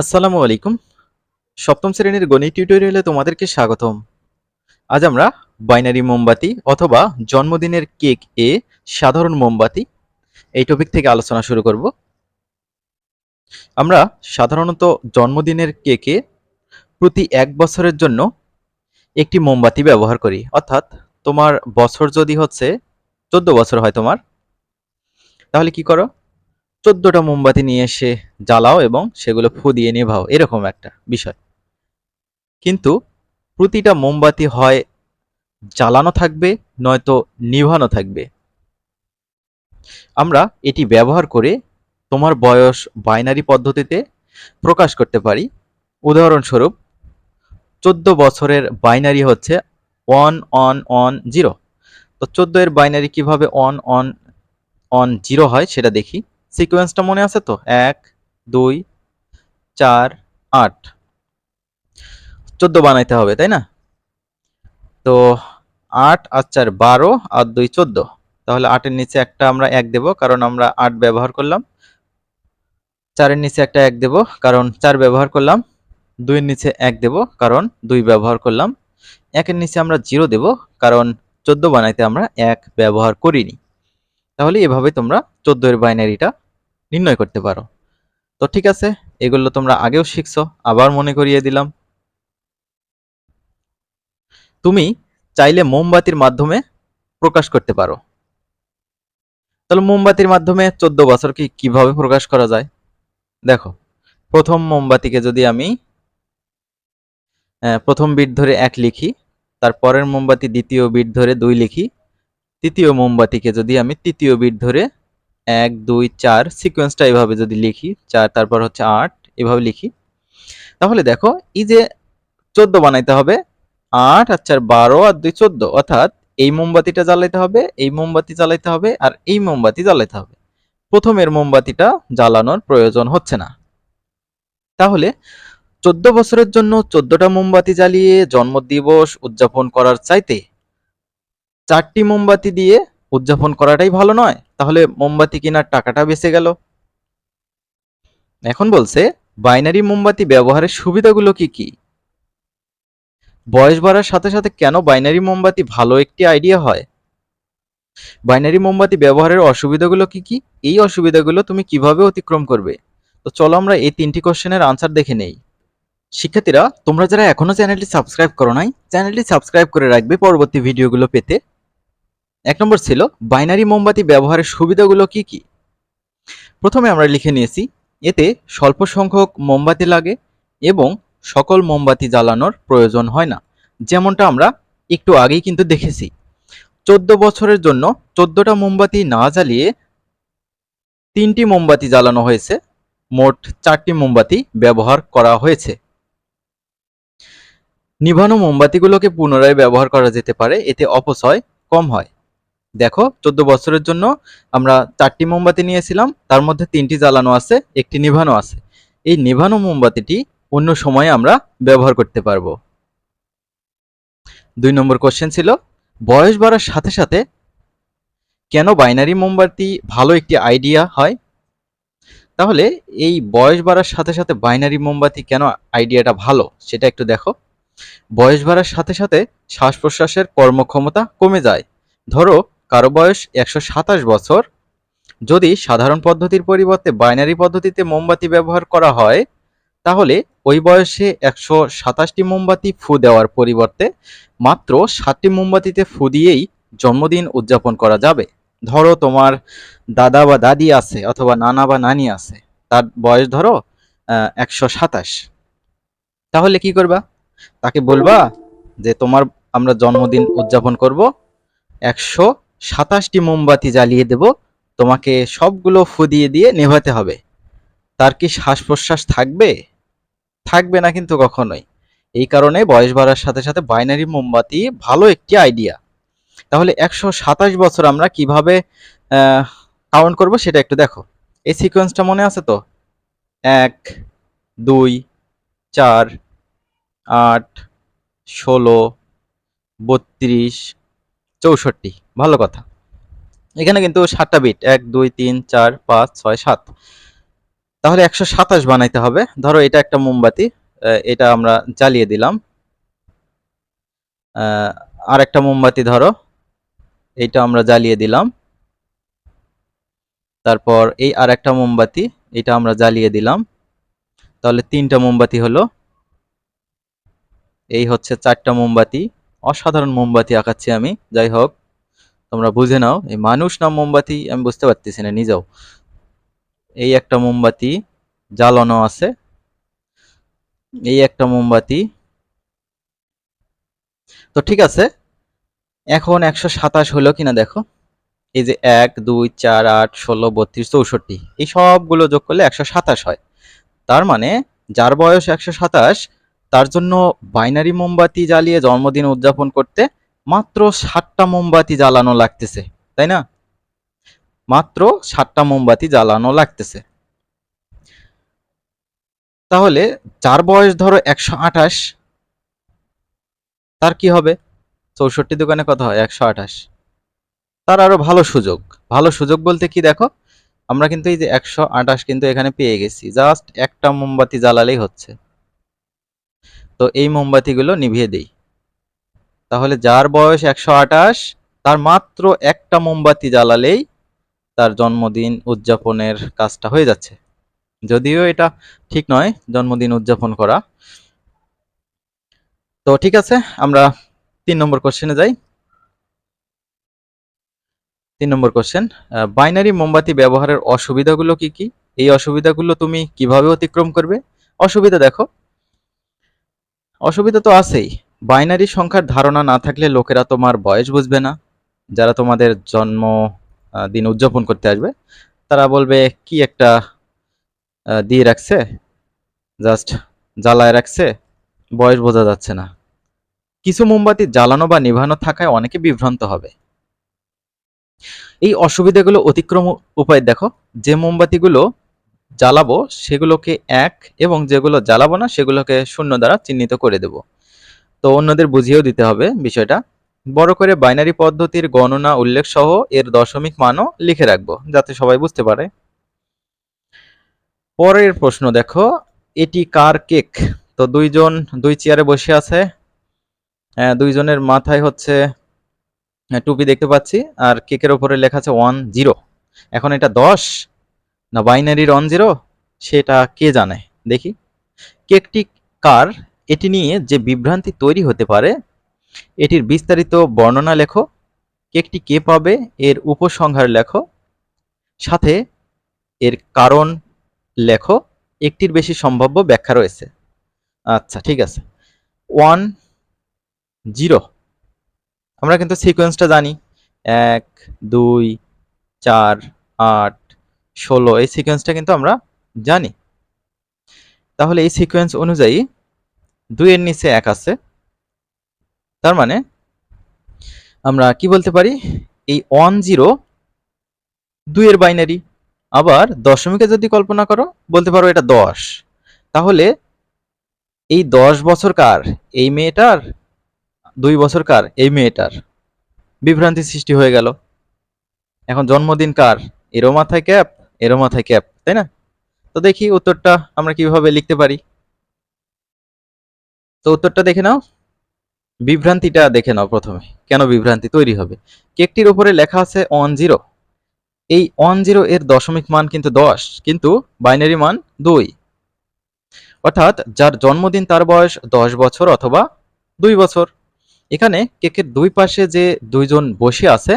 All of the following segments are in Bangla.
আসসালামু আলাইকুম। সপ্তম শ্রেণির গণিত টিউটোরিয়ালে তোমাদেরকে স্বাগতম। আজ আমরা বাইনারি মোমবাতি অথবা জন্মদিনের কেক এ সাধারণ মোমবাতি এই টপিক থেকে আলোচনা শুরু করব। আমরা সাধারণত জন্মদিনের কেকে প্রতি এক বছরের জন্য একটি মোমবাতি ব্যবহার করি। অর্থাৎ তোমার বছর যদি হচ্ছে, চোদ্দ বছর হয় তোমার, তাহলে কি করো? চোদ্দটা মোমবাতি নিয়ে এসে জ্বালাও এবং সেগুলো ফু দিয়ে নেভাও এরকম একটা বিষয়। কিন্তু প্রতিটা মোমবাতি হয় জ্বালানো থাকবে, নয়তো নিভানো থাকবে। আমরা এটি ব্যবহার করে তোমার বয়স বাইনারি পদ্ধতিতে প্রকাশ করতে পারি। উদাহরণস্বরূপ, চোদ্দ বছরের বাইনারি হচ্ছে ওয়ান অন অন জিরো। তো চোদ্দ এর বাইনারি কীভাবে অন অন অন জিরো হয় সেটা দেখি। সিকোয়েন্সটা মনে আছে তো? এক, দুই, চার, আট। চোদ্দ বানাইতে হবে, তাই না? তো আট আর চার বারো আর দুই চোদ্দ। তাহলে আটের নিচে একটা আমরা এক দেব, কারণ আমরা আট ব্যবহার করলাম। চারের নিচে একটা এক দেব, কারণ চার ব্যবহার করলাম। দুইয়ের নিচে এক দেব, কারণ দুই ব্যবহার করলাম। একের নিচে আমরা জিরো দেব, কারণ চোদ্দ বানাইতে আমরা এক ব্যবহার করিনি। তাহলে এভাবে তোমরা চোদ্দ এর বাইনারিটা নির্ণয় করতে পারো। তো ঠিক আছে, এগুলো তোমরা আগেও শিখছো, আবার মনে করিয়ে দিলাম। তুমি চাইলে মোমবাতির মাধ্যমে প্রকাশ করতে পারো। তাহলে মোমবাতির মাধ্যমে চোদ্দ বছরকে কীভাবে প্রকাশ করা যায়? দেখো, প্রথম মোমবাতিকে যদি আমি প্রথম বিট ধরে এক লিখি তারপরের মোমবাতি দ্বিতীয় বিট ধরে দুই লিখি, তৃতীয় মোমবাতিকে যদি আমি তৃতীয় বিট ধরে এক, দুই, চার সিকোয়েন্সটা এভাবে যদি লিখি, চার, তারপর হচ্ছে আট, এভাবে লিখি। তাহলে দেখো, এই যে চোদ্দ বানাইতে হবে, আট, আর চার, বারো, আর দুই, চোদ্দ। অর্থাৎ এই মোমবাতিটা জ্বালাইতে হবে, এই মোমবাতি জ্বালাইতে হবে, আর এই মোমবাতি জ্বালাইতে হবে। প্রথমের মোমবাতিটা জ্বালানোর প্রয়োজন হচ্ছে না। তাহলে চোদ্দ বছরের জন্য চোদ্দটা মোমবাতি জ্বালিয়ে জন্মদিবস উদযাপন করার চাইতে চারটি মোমবাতি দিয়ে উদযাপন করাটাই ভালো নয়? তাহলে মোমবাতি কেনার টাকাটা বেঁচে গেল। এখন বলছে, বাইনারি মোমবাতি ব্যবহারের সুবিধাগুলো কি কি? বয়স বাড়ার সাথে সাথে কেন বাইনারি মোমবাতি ভালো একটি আইডিয়া হয়? বাইনারি মোমবাতি ব্যবহারের অসুবিধাগুলো কি কি? এই অসুবিধাগুলো তুমি কীভাবে অতিক্রম করবে? তো চলো আমরা এই তিনটি কোশ্চেনের আনসার দেখে নেই। শিক্ষার্থীরা, তোমরা যারা এখনও চ্যানেলটি সাবস্ক্রাইব করো নাই, চ্যানেলটি সাবস্ক্রাইব করে রাখবে পরবর্তী ভিডিওগুলো পেতে। এক নম্বর ছিল, বাইনারি মোমবাতি ব্যবহারের সুবিধাগুলো কি কি? প্রথমে আমরা লিখে নিয়েছি, এতে স্বল্প সংখ্যক মোমবাতি লাগে এবং সকল মোমবাতি জ্বালানোর প্রয়োজন হয় না। যেমনটা আমরা একটু আগেই কিন্তু দেখেছি। চোদ্দ বছরের জন্য চোদ্দটা মোমবাতি না জ্বালিয়ে তিনটি মোমবাতি জ্বালানো হয়েছে, মোট চারটি মোমবাতি ব্যবহার করা হয়েছে। নিভানো মোমবাতিগুলোকে পুনরায় ব্যবহার করা যেতে পারে, এতে অপচয় কম হয়। দেখো, চোদ্দ বছরের জন্য আমরা চারটি মোমবাতি নিয়েছিলাম, তার মধ্যে তিনটি জ্বালানো আছে, একটি নিভানো আছে। এই নিভানো মোমবাতিটি অন্য সময়ে আমরা ব্যবহার করতে পারব। দুই নম্বর কোশ্চেন ছিল, বয়স বাড়ার সাথে সাথে কেন বাইনারি মোমবাতি ভালো একটি আইডিয়া হয়? তাহলে এই বয়স বাড়ার সাথে সাথে বাইনারি মোমবাতি কেন আইডিয়াটা ভালো, সেটা একটু দেখো। বয়স বাড়ার সাথে সাথে শ্বাস প্রশ্বাসের কর্মক্ষমতা কমে যায়। ধরো কারও বয়স একশো সাতাশ বছর। যদি সাধারণ পদ্ধতির পরিবর্তে বাইনারি পদ্ধতিতে মোমবাতি ব্যবহার করা হয়, তাহলে ওই বয়সে একশো সাতাশটি মোমবাতি ফু দেওয়ার পরিবর্তে মাত্র সাতটি মোমবাতিতে ফু দিয়েই জন্মদিন উদযাপন করা যাবে। ধরো তোমার দাদা বা দাদি আছে অথবা নানা বা নানি আছে, তার বয়স ধরো একশো সাতাশ। তাহলে কি করবা? তাকে বলবা যে তোমার আমরা জন্মদিন উদযাপন করব একশো সাতাশটি মোমবাতি জ্বালিয়ে দেব, তোমাকে সবগুলো ফুদিয়ে দিয়ে নেভাতে হবে। তার কি শ্বাস প্রশ্বাস থাকবে? থাকবে না কিন্তু কখনোই। এই কারণে বয়স বাড়ার সাথে সাথে বাইনারি মোমবাতি ভালো একটি আইডিয়া তাহলে একশো সাতাশ বছর আমরা কীভাবে কাউন্ট করব সেটা একটু দেখো। এই সিকোয়েন্সটা মনে আছে তো? এক, দুই, চার, আট, ষোলো, বত্রিশ চৌষট্টি, ভালো কথা। এখানে কিন্তু সাতটা বিট এক, দুই, তিন, চার, পাঁচ, ছয়, সাত। তাহলে একশো সাতাশ বানাইতে হবে। ধরো এটা একটা মোমবাতি এটা আমরা জ্বালিয়ে দিলাম। আর একটা মোমবাতি ধরো, এইটা আমরা জ্বালিয়ে দিলাম। তারপর এই আর একটা মোমবাতি এটা আমরা জ্বালিয়ে দিলাম। তাহলে তিনটা মোমবাতি হলো, এই হচ্ছে চারটা মোমবাতি। অসাধারণ মোমবাতি আঁকাচ্ছি আমি, যাই হোক, তোমরা বুঝে নাও, এই মানুষ না মোমবাতি আমি বুঝতে পারতেছি না, নিজেও। এই একটা মোমবাতি জ্বালানো আছে, এই একটা মোমবাতি। তো ঠিক আছে, এখন একশো সাতাশ হলো কিনা দেখো, এই যে এক, দুই, চার, আট, ষোলো, বত্রিশ, চৌষট্টি, এই সবগুলো যোগ করলে একশো সাতাশ হয়। তার মানে যার বয়স একশো সাতাশ তার জন্য বাইনারি মোমবাতি জ্বালিয়ে জন্মদিন উদযাপন করতে মাত্র ষাটটা মোমবাতি জ্বালানো লাগতেছে, তাই না? মাত্র ষাটটা মোমবাতি জ্বালানো লাগতেছে। তাহলে যার বয়স ধরো একশো আঠাশ, তার কি হবে? চৌষট্টি দোকানে কত হয়? একশো আঠাশ। তার আরও ভালো সুযোগ। ভালো সুযোগ বলতে কি দেখো? আমরা কিন্তু এই যে একশো আঠাশ কিন্তু এখানে পেয়ে গেছি। জাস্ট একটা মোমবাতি জ্বালালেই হচ্ছে। তো এই মোমবাতিগুলো নিভিয়ে দেই। তাহলে যার বয়স একশো আঠাশ, তার মাত্র একটা মোমবাতি জ্বালালেই তার জন্মদিন উদযাপনের কাজটা হয়ে যাচ্ছে। যদিও এটা ঠিক নয়, জন্মদিন উদযাপন করা। তো ঠিক আছে, আমরা তিন নম্বর কোশ্চেনে যাই। তিন নম্বর কোশ্চেন বাইনারি মোমবাতি ব্যবহারের অসুবিধাগুলো কি কি? এই অসুবিধাগুলো তুমি কীভাবে অতিক্রম করবে? অসুবিধা দেখো অসুবিধা তো আছেই। বাইনারি সংখ্যার ধারণা না থাকলে লোকেরা তোমার বয়স বুঝবে না। যারা তোমাদের জন্ম দিন উদযাপন করতে আসবে, তারা বলবে, কি একটা দিয়ে রাখছে? জাস্ট জ্বালায় রাখছে? বয়স বোঝা যাচ্ছে না। কিছু মোমবাতি জ্বালানো বা নিভানো থাকায় অনেকে বিভ্রান্ত হবে। এই অসুবিধাগুলো অতিক্রম উপায় দেখো। যে মোমবাতিগুলো জ্বালাবো সেগুলোকে এক এবং যেগুলো জ্বালাবো না সেগুলোকে শূন্য দ্বারা চিহ্নিত করে দেব। তো অন্যদের বুঝিয়েও দিতে হবে বিষয়টা। বড় করে বাইনারি পদ্ধতির গণনা উল্লেখ সহ এর দশমিক মানও লিখে রাখব যাতে সবাই বুঝতে পারে। পরের প্রশ্ন দেখো এটি কার কেক? তো দুইজন দুই চেয়ারে বসে আছে আহ, দুইজনের মাথায় হচ্ছে টুপি দেখতে পাচ্ছি আর কেকের ওপরে লেখা আছে ওয়ান জিরো। এখন এটা দশ না বাইনারির ওয়ান জিরো সেটা কে জানে? দেখি। কেকটি কার? এটি নিয়ে যে বিভ্রান্তি তৈরি হতে পারে, এটির বিস্তারিত বর্ণনা লেখো। কেকটি কে পাবে? এর উপসংহার লেখো। সাথে এর কারণ লেখো। একটির বেশি সম্ভাব্য ব্যাখ্যা রয়েছে। আচ্ছা ঠিক আছে। One zero. আমরা কিন্তু সিকোয়েন্সটা জানি। এক, দুই, চার, আট ষোলো, এই সিকোয়েন্সটা কিন্তু আমরা জানি। তাহলে এই সিকোয়েন্স অনুযায়ী দুইয়ের নিচে এক আছে। তার মানে আমরা কি বলতে পারি? এই ওয়ান জিরো দুইয়ের বাইনারি আবার দশমিকে যদি কল্পনা করো, বলতে পারো এটা দশ। তাহলে এই দশ বছর কার? এই মেয়েটার? দুই বছর কার? এই মেয়েটার। বিভ্রান্তি সৃষ্টি হয়ে গেল। এখন জন্মদিন কার? এরও মাথায় ক্যাপ এরও মাথায় ক্যাপ তাই না? তো দেখি উত্তরটা আমরা কীভাবে লিখতে পারি। তো উত্তরটা দেখে নাও। বিভ্রান্তিটা দেখে নাও প্রথমে, কেন বিভ্রান্তি তৈরি হবে? কেকটির উপরে লেখা আছে ওয়ান জিরো এই ওয়ান জিরো এর দশমিক মান কিন্তু দশ, কিন্তু বাইনারি মান দুই। অর্থাৎ যার জন্মদিন তার বয়স দশ বছর অথবা দুই বছর। এখানে কেকের দুই পাশে যে দুইজন বসে আছে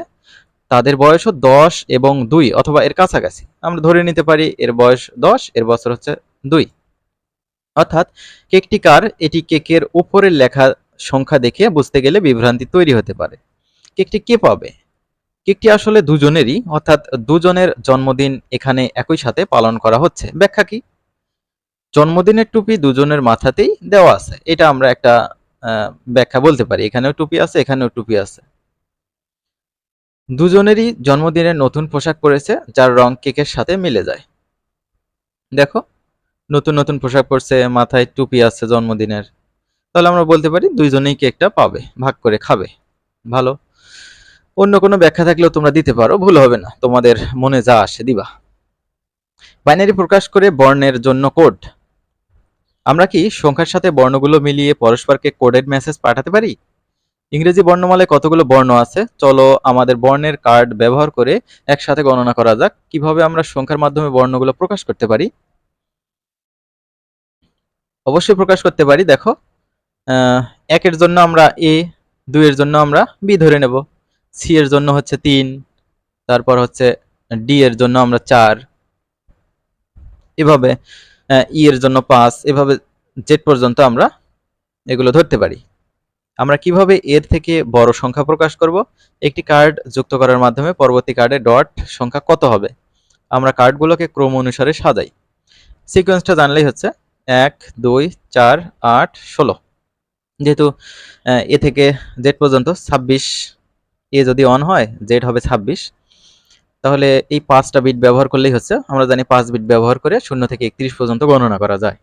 তাদের বয়সও দশ এবং দুই অথবা এর কাছাকাছি। আমরা ধরে নিতে পারি এর বয়স দশ, এর বছর হচ্ছে দুই। অর্থাৎ কেকটি কার? এটি কেকের উপরের লেখা সংখ্যা দেখে বুঝতে গেলে বিভ্রান্তি তৈরি হতে পারে। কেকটি কে পাবে? কেকটি আসলে দুজনেরই, অর্থাৎ দুজনের জন্মদিন এখানে একই সাথে পালন করা হচ্ছে। ব্যাখ্যা কি? জন্মদিনের টুপি দুজনের মাথাতেই দেওয়া আছে। এটা আমরা একটা ব্যাখ্যা বলতে পারি। এখানেও টুপি আছে, এখানেও টুপি আছে। দুজনেরই জন্মদিনের নতুন পোশাক পরেছে, যার রং কেকের সাথে মিলে যায়। দেখো, নতুন নতুন পোশাক পরছে, মাথায় টুপি আছে জন্মদিনের। তাহলে আমরা বলতে পারি দুইজনেই কেকটা পাবে, ভাগ করে খাবে। ভালো। অন্য কোনো ব্যাখ্যা থাকলেও তোমরা দিতে পারো, ভুল হবে না। তোমাদের মনে যা আসে দিবা। বাইনারি প্রকাশ করে বর্ণের জন্য কোড। আমরা কি সংখ্যার সাথে বর্ণগুলো মিলিয়ে পরস্পরকে কোডেড মেসেজ পাঠাতে পারি? ইংরেজি বর্ণমালায় কতগুলো বর্ণ আছে? চলো আমাদের বর্ণের কার্ড ব্যবহার করে একসাথে গণনা করা যাক। কীভাবে আমরা সংখ্যার মাধ্যমে বর্ণগুলো প্রকাশ করতে পারি? অবশ্যই প্রকাশ করতে পারি, দেখো। একের জন্য আমরা এ, দুইয়ের জন্য আমরা বি ধরে নেব। সি এর জন্য হচ্ছে তিন, তারপর হচ্ছে ডি এর জন্য আমরা চার। এভাবে ই এর জন্য পাঁচ, এভাবে জেড পর্যন্ত আমরা এগুলো ধরতে পারি। আমরা কীভাবে এর থেকে বড় সংখ্যা প্রকাশ করব? একটি কার্ড যুক্ত করার মাধ্যমে পরবর্তী কার্ডে ডট সংখ্যা কত হবে? আমরা কার্ডগুলোকে ক্রম অনুসারে সাজাই। সিকোয়েন্সটা জানলেই হচ্ছে এক, দুই, চার, আট, ষোলো। যেহেতু এ থেকে জেড পর্যন্ত ছাব্বিশ, এ যদি অন হয় জেড হবে ছাব্বিশ। তাহলে এই পাঁচটা বিট ব্যবহার করলেই হচ্ছে। আমরা জানি পাঁচ বিট ব্যবহার করে শূন্য থেকে একত্রিশ পর্যন্ত গণনা করা যায়।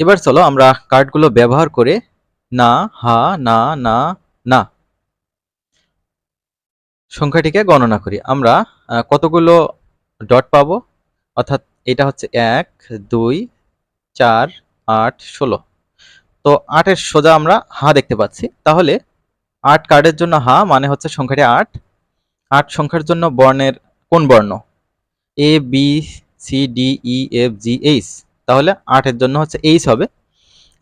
এবার চলো আমরা কার্ডগুলো ব্যবহার করে না, হা, না না না সংখ্যাটিকে গণনা করি। আমরা কতগুলো ডট পাবো? অর্থাৎ এটা হচ্ছে এক, দুই, চার, আট, ষোলো। তো আটের সোজা আমরা হা দেখতে পাচ্ছি। তাহলে আট কার্ডের জন্য হা মানে হচ্ছে সংখ্যাটি আট। আট সংখ্যার জন্য বর্ণের কোন বর্ণ? A B C D E F G H তাহলে আটের জন্য হচ্ছে এইচ হবে।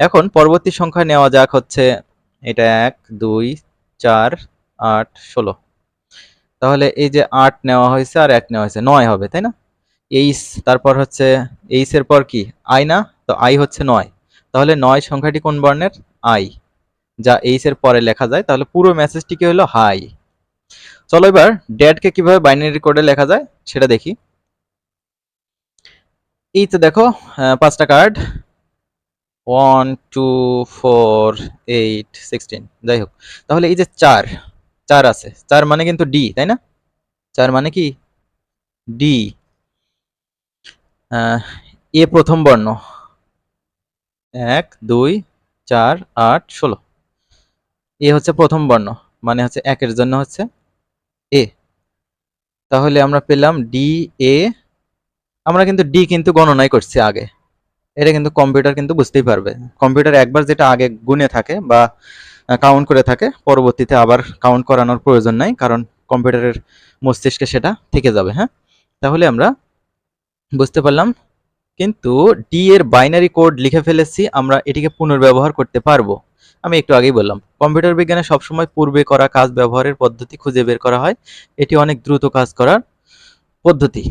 এখন পরবর্তী সংখ্যা নেওয়া যাক হচ্ছে, এটা এক, দুই, চার, আট, ষোলো। তাহলে এই যে আট নেওয়া হয়েছে আর এক নেওয়া হয়েছে, নয় হবে, তাই না? এইচ তারপর হচ্ছে এইচ এর পর কি? আই না? তো আই হচ্ছে নয়। তাহলে নয় সংখ্যাটি কোন বর্ণের? আই যা এইচ এর পরে লেখা যায়, তাহলে পুরো মেসেজটি কি হলো? হাই চলো এবার ড্যাডকে কীভাবে বাইনারি কোডে লেখা যায়, সেটা দেখি। এই তো দেখো পাঁচটা card one two four eight sixteen যাই হোক, তাহলে এই যে চার চার আছে। চার মানে কিন্তু ডি তাই না? চার মানে কি? ডি এ প্রথম বর্ণ। এক, দুই, চার, আট, ষোলো। এ হচ্ছে প্রথম বর্ণ মানে হচ্ছে একের জন্য হচ্ছে এ। তাহলে আমরা পেলাম ডি এ আমরা কিন্তু ডি কিন্তু গণনাই করছি আগে। এটা কিন্তু কম্পিউটার কিন্তু বুঝতেই পারবে। কম্পিউটার একবার যেটা আগে গুণে থাকে বা কাউন্ট করে থাকে, পরবর্তীতে আবার কাউন্ট করানোর প্রয়োজন নাই, কারণ কম্পিউটারের মস্তিষ্কে সেটা থেকে যাবে হ্যাঁ? তাহলে আমরা বুঝতে পারলাম, কিন্তু ডি এর বাইনারি কোড লিখে ফেলেছি, আমরা এটিকে পুনর্ব্যবহার করতে পারব। আমি একটু আগেই বললাম কম্পিউটার বিজ্ঞানে সবসময় পূর্বে করা কাজ ব্যবহারের পদ্ধতি খুঁজে বের করা হয়। এটি অনেক দ্রুত কাজ করার পদ্ধতি।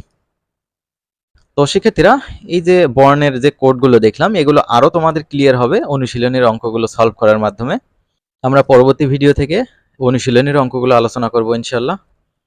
তো শিক্ষার্থীরা এই যে বর্ণের যে কোডগুলো দেখলাম, এগুলো আরও তোমাদের ক্লিয়ার হবে অনুশীলনের অঙ্কগুলো সলভ করার মাধ্যমে। আমরা পরবর্তী ভিডিও থেকে অনুশীলনের অঙ্কগুলো আলোচনা করব ইনশাল্লাহ